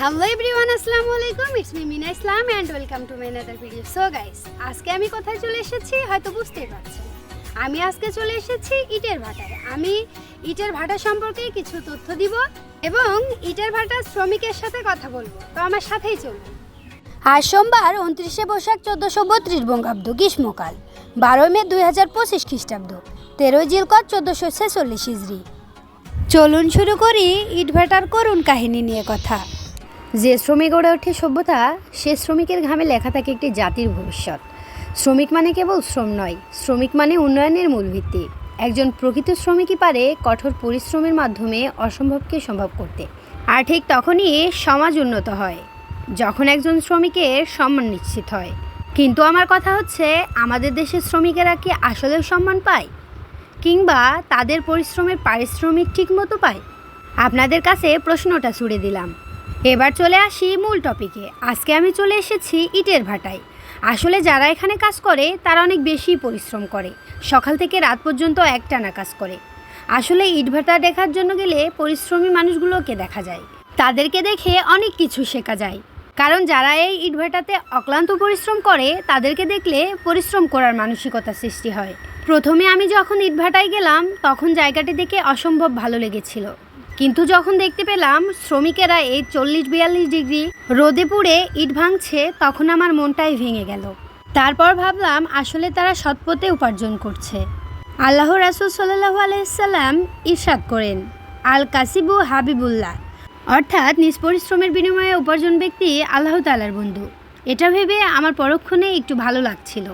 Hello everyone আসসালামু আলাইকুম it's me Mina Islam and welcome to my another video so guys আজকে আমি কোথায় চলে এসেছি হয়তো বুঝতেই পারছেন। আমি আজকে চলে এসেছি ইটের ভাটায়। আমি ইটের ভাটা সম্পর্কে কিছু তথ্য দিব এবং ইটের ভাটার শ্রমিকের সাথে কথা বলব। তো আমার সাথেই চলুন। আজ সোমবার উনত্রিশে বৈশাখ চোদ্দোশো বত্রিশ বঙ্গাব্দ গ্রীষ্মকাল। বারোই মে দুই হাজার পঁচিশ খ্রিস্টাব্দ। তেরোই জিলকত চোদ্দোশো ছেচল্লিশ ইজরি চলুন শুরু করি ইটভাটার করুণ কাহিনী নিয়ে কথা। যে শ্রমিক গড়ে ওঠে সভ্যতা, সে শ্রমিকের ঘামে লেখা থাকে একটি জাতির ভবিষ্যৎ। শ্রমিক মানে কেবল শ্রম নয়, শ্রমিক মানে উন্নয়নের মূল ভিত্তি। একজন প্রকৃত শ্রমিকই পারে কঠোর পরিশ্রমের মাধ্যমে অসম্ভবকে সম্ভব করতে। আর ঠিক তখনই সমাজ উন্নত হয়, যখন একজন শ্রমিকের সম্মান নিশ্চিত হয়। কিন্তু আমার কথা হচ্ছে, আমাদের দেশের শ্রমিকেরা কি আসলেও সম্মান পায়? কিংবা তাদের পরিশ্রমের পারিশ্রমিক ঠিক মতো পায়? আপনাদের কাছে প্রশ্নটা ছুড়ে দিলাম। এবার চলে আসি মূল টপিকে। আজকে আমি চলে এসেছি ইটের ভাটায়। আসলে যারা এখানে কাজ করে, তারা অনেক বেশি পরিশ্রম করে। সকাল থেকে রাত পর্যন্ত একটানা কাজ করে। আসলে ইট ভাটা দেখার জন্য গেলে পরিশ্রমী মানুষগুলোকে দেখা যায়। তাদেরকে দেখে অনেক কিছু শেখা যায়। কারণ যারা এই ইটভাটাতে অক্লান্ত পরিশ্রম করে, তাদেরকে দেখলে পরিশ্রম করার মানসিকতা সৃষ্টি হয়। প্রথমে আমি যখন ইটভাটায় গেলাম, তখন জায়গাটি দেখে অসম্ভব ভালো লেগেছিল। কিন্তু যখন দেখতে পেলাম শ্রমিকেরা এই চল্লিশ বিয়াল্লিশ ডিগ্রি রোদে পুড়ে ইট ভাঙছে, তখন আমার মনটাই ভেঙে গেল। তারপর ভাবলাম আসলে তারা সৎপথে উপার্জন করছে। আল্লাহ রাসুল সাল্লাহ আলাইসাল্লাম ইরশাদ করেন, আল কাসিবু হাবিবুল্লাহ। অর্থাৎ নিজ পরিশ্রমের বিনিময়ে উপার্জন ব্যক্তি আল্লাহ তালার বন্ধু। এটা ভেবে আমার পরক্ষণে একটু ভালো লাগছিল।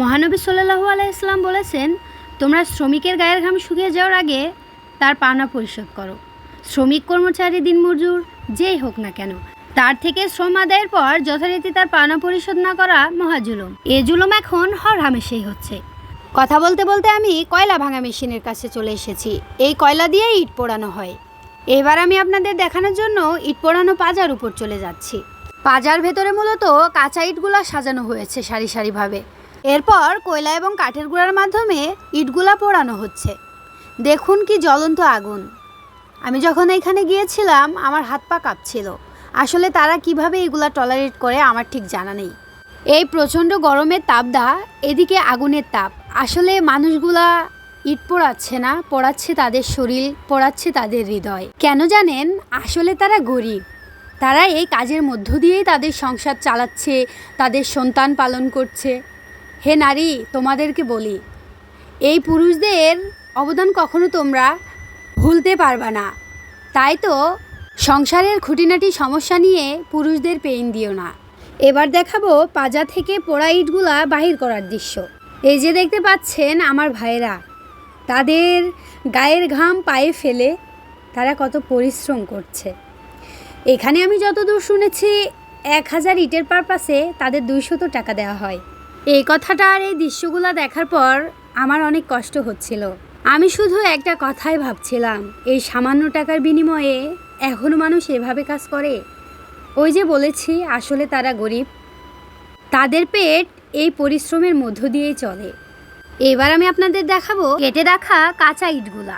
মহানবী সাল্লাহু আলাইসলাম বলেছেন, তোমরা শ্রমিকের গায়ের ঘাম শুকিয়ে যাওয়ার আগে তার পাওনা পরিশোধ করো। শ্রমিক কর্মচারী দিনমজুর, যেই হোক না কেন। তার থেকে শ্রম আদায়ের পর যথারীতি তার পাওনা পরিশোধ না করা মহাজুলুম। এ জুলুম এখন হর হামেশেই হচ্ছে। কথা বলতে বলতে আমি কয়লা ভাঙা মেশিনের কাছে চলে এসেছি। এই কয়লা দিয়ে ইট পোড়ানো হয়। এবার আমি আপনাদের দেখানোর জন্য ইট পোড়ানো পাজার উপর চলে যাচ্ছি। পাজার ভেতরে মূলত কাঁচা ইটগুলা সাজানো হয়েছে সারি সারিভাবে। এরপর কয়লা এবং কাঠের গুঁড়ার মাধ্যমে ইটগুলা পোড়ানো হচ্ছে। দেখুন কি জ্বলন্ত আগুন। আমি যখন এখানে গিয়েছিলাম, আমার হাত পা কাঁপছিল। আসলে তারা কীভাবে এগুলা টলারেট করে আমার ঠিক জানা নেই। এই প্রচণ্ড গরমের তাপদা, এদিকে আগুনের তাপ। আসলে মানুষগুলা ইট পোড়াচ্ছে না, পোড়াচ্ছে তাদের শরীর, পোড়াচ্ছে তাদের হৃদয়। কেন জানেন? আসলে তারা গরিব। তারা এই কাজের মধ্য দিয়েই তাদের সংসার চালাচ্ছে, তাদের সন্তান পালন করছে। হে নারী, তোমাদেরকে বলি, এই পুরুষদের অবদান কখনো তোমরা ভুলতে পারবা না। তাই তো সংসারের খুঁটিনাটি সমস্যা নিয়ে পুরুষদের পেইন দিও না। এবার দেখাবো পাজা থেকে পোড়া ইটগুলা বাহির করার দৃশ্য। এই যে দেখতে পাচ্ছেন আমার ভাইয়েরা, তাদের গায়ের ঘাম পায়ে ফেলে তারা কত পরিশ্রম করছে। এখানে আমি যতদূর শুনেছি, এক হাজার ইটের পারপাসে তাদের দুইশত টাকা দেওয়া হয়। এই কথাটা আর এই দৃশ্যগুলো দেখার পর আমার অনেক কষ্ট হচ্ছিল। আমি শুধু একটা কথাই ভাবছিলাম, এই সামান্য টাকার বিনিময়ে এখনও মানুষ এভাবে কাজ করে? ওই যে বলেছি, আসলে তারা গরিব। তাদের পেট এই পরিশ্রমের মধ্য দিয়েই চলে। এবার আমি আপনাদের দেখাবো কেটে রাখা কাঁচা ইটগুলা।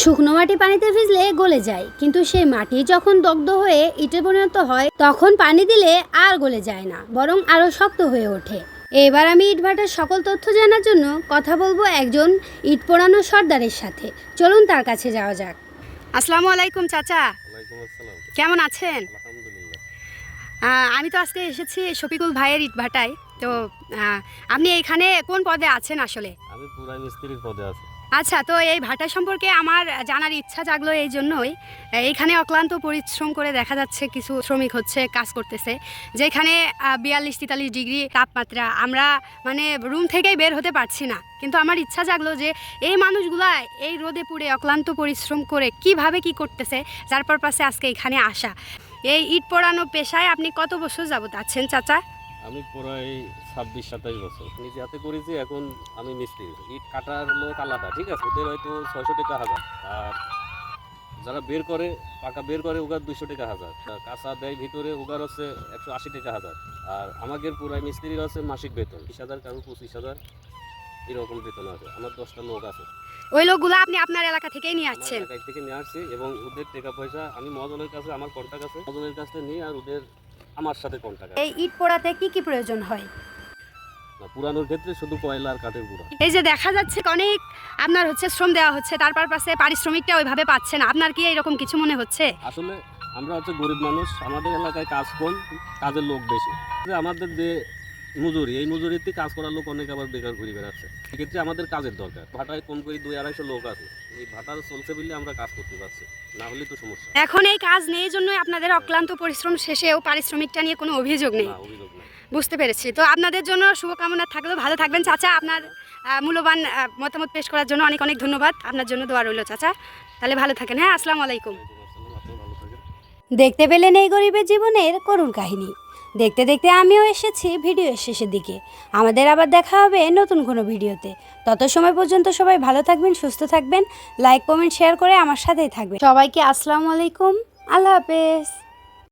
শুকনো মাটি পানিতে ভিজলে গলে যায়, কিন্তু সেই মাটি যখন দগ্ধ হয়ে ইটে পরিণত হয়, তখন পানি দিলে আর গলে যায় না, বরং আরও শক্ত হয়ে ওঠে। এবার আমি ইটভাটার সকল তথ্য জানার জন্য কথা বলব একজন ইট পোড়ানো সর্দারের সাথে। চলুন তার কাছে যাওয়া যাক। আসসালামু আলাইকুম চাচা। কেমন আছেন? আমি তো আজকে এসেছি শফিকুল ভাইয়ের ইটভাটায়। তো আপনি এখানে কোন পদে আছেন আসলে? আচ্ছা তো এই ভাটা সম্পর্কে আমার জানার ইচ্ছা জাগলো এই জন্যই। এইখানে অক্লান্ত পরিশ্রম করে দেখা যাচ্ছে কিছু শ্রমিক হচ্ছে, কাজ করতেছে, যেখানে বিয়াল্লিশ তেতাল্লিশ ডিগ্রি তাপমাত্রা। আমরা মানে রুম থেকেই বের হতে পারছি না। কিন্তু আমার ইচ্ছা জাগলো যে এই মানুষগুলা এই রোদে পুড়ে অক্লান্ত পরিশ্রম করে কীভাবে কি করতেছে, যার পারপাসে আজকে এখানে আসা। এই ইট পোড়ানো পেশায় আপনি কত বছর যাবত আছেন, চাচা? আমি প্রায় ছাব্বিশ সাতাশ বছর। নিজে হাতে করেছি এখন আমি মিস্ত্রি। ইট কাটার লোক আলাদা ঠিক আছে? ওদের হয়তো ছয়শো টাকা হাজার। আর যারা বের করে পাকা বের করে ওগার দুশো টাকা হাজার। কাঁচা দেয় ভিতরে ওগার হচ্ছে একশো আশি টাকা হাজার। আর আমাদের পুরাই মিস্ত্রির হচ্ছে মাসিক বেতন বিশ হাজার কারও পঁচিশ হাজার এরকম বেতন আছে। আমার দশটা লোক আছে। ওই লোকগুলো আপনি আপনার এলাকা থেকেই নিয়ে আসছেন? এলাকা থেকে নিয়ে আসছি এবং ওদের টাকা পয়সা আমি মহাজনের কাছে আমার কন্টাক্ট আছে। মহাজনের কাছে নিই আর ওদের আমার সাথে কন্টাক্ট এই ইট পোড়াতে কি কি প্রয়োজন হয়? পুরানোর ক্ষেত্রে শুধু কয়লা আর কাঠের গুঁড়া। এই যে দেখা যাচ্ছে অনেক আপনার হচ্ছে শ্রম দেওয়া হচ্ছে তারপর পাশে পারিশ্রমিকটা ওইভাবে পাচ্ছে না। আপনার কি এরকম কিছু মনে হচ্ছে? আসলে আমরা হচ্ছে গরিব মানুষ আমাদের এলাকায় কাজ কম কাজের লোক বেশি। আমাদের যে মজুরি এই মজুরিতে কাজ করার লোক অনেক আবার বেকার ঘুরে বেড়াচ্ছে। সেক্ষেত্রে আমাদের কাজের দরকার। ভাটায় কম করে দুই আড়াইশো লোক আছে। এই ভাটার চলছে বলে আমরা কাজ করতে পারছি। না হলে তো সমস্যা। এখন এই কাজ নেই জন্যই আপনাদের অক্লান্ত পরিশ্রম শেষেও পারিশ্রমিকটা নিয়ে কোনো অভিযোগ নেই। অভিযোগ নেই। বুঝতে পেরেছি। তো আপনাদের জন্য শুভকামনা থাকলেও ভালো থাকবেন চাচা। আপনার মূল্যবান মতামত পেশ করার জন্য অনেক অনেক ধন্যবাদ। আপনার জন্য দোয়া রইল চাচা। তাহলে ভালো থাকেন। হ্যাঁ আসসালামু আলাইকুম। ওয়ালাইকুম আসসালাম, আপনিও ভালো থাকেন। দেখতে পেলেন এই গরিবের জীবনের করুণ কাহিনী। দেখতে দেখতে আমিও এসেছি ভিডিওর শেষের দিকে। আমাদের আবার দেখা হবে নতুন কোনো ভিডিওতে। তত সময় পর্যন্ত সবাই ভালো থাকবেন, সুস্থ থাকবেন। লাইক কমেন্ট শেয়ার করে আমার সাথেই থাকবেন। সবাইকে আসসালামু আলাইকুম। আল্লাহ হাফেজ।